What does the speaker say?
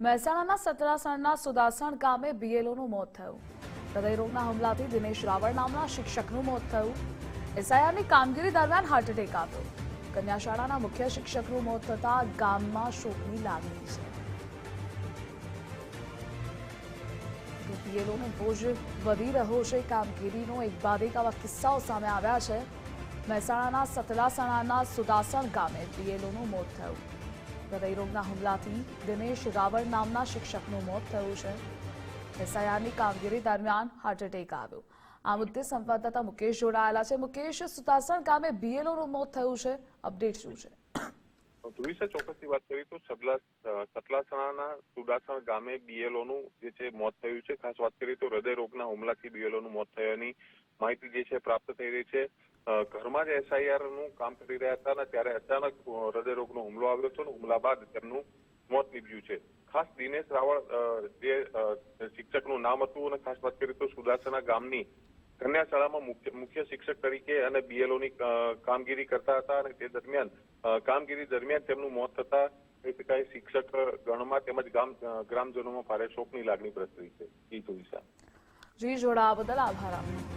મહેસાણાના સતરાસણના સુદાસણ ગામે બીએલઓનું મોત થયું. હૃદયરોગના હુમલાથી દિનેશ રાવળ નામના શિક્ષકનું મોત થયું. એસઆઈઆરની કામગીરી દરમિયાન હાર્ટ એટેક આવ્યો. કન્યા શાળાના મુખ્ય શિક્ષકનું મોત થતાં ગામમાં શોકની લાગણી છે. બીએલઓનો બોજ વધી રહ્યો છે. કામગીરીનો એક બાદ એક આવા કિસ્સાઓ સામે આવ્યા છે. મહેસાણાના સતલાસણાના સુદાસણ ગામે બીએલઓનું મોત થયું. હૃદયરોગના હુમલાથી દિનેશ રાવળ નામના શિક્ષકનું મોત થયું છે. એસઆઈઆરની કામગીરી દરમિયાન હાર્ટ એટેક આવ્યો. આ મુદ્દે સંવાદદાતા મુકેશ જોડાયેલા છે. મુકેશ સુદાસણ ગામે બીએલઓનું મોત થયું છે. અપડેટ શું છે? ધ્રુવીસા ચોક્કસથી વાત કરી તો સતલાસણાના સુડાસણ ગામે બીએલઓ નું જે છે મોત થયું છે. ખાસ વાત કરીએ તો હૃદય રોગના હુમલાથી બીએલઓ નું મોત થયાની માહિતી જે છે પ્રાપ્ત થઈ રહી છે. ઘરમાં જ એસઆઈઆરનું કામ કરી રહ્યા હતા અને ત્યારે અચાનક હૃદયરોગનો હુમલો આવ્યો અને હુમલા બાદ તેમનું મોત નીપજ્યું છે. ખાસ દિનેશ રાવળ જે શિક્ષકનું નામ હતું અને ખાસ વાત કરીએ તો સુદાસણા ગામની કન્યાશાળામાં મુખ્ય શિક્ષક તરીકે અને બીએલઓ ની કામગીરી કરતા હતા અને તે દરમિયાન કામગીરી દરમિયાન તેમનું મોત થતા કહી શકાય શિક્ષક ગણમાં તેમજ ગામ ગ્રામજનોમાં ભારે શોકની લાગણી પ્રસરી છે. જી, જોડાવા બદલ આભાર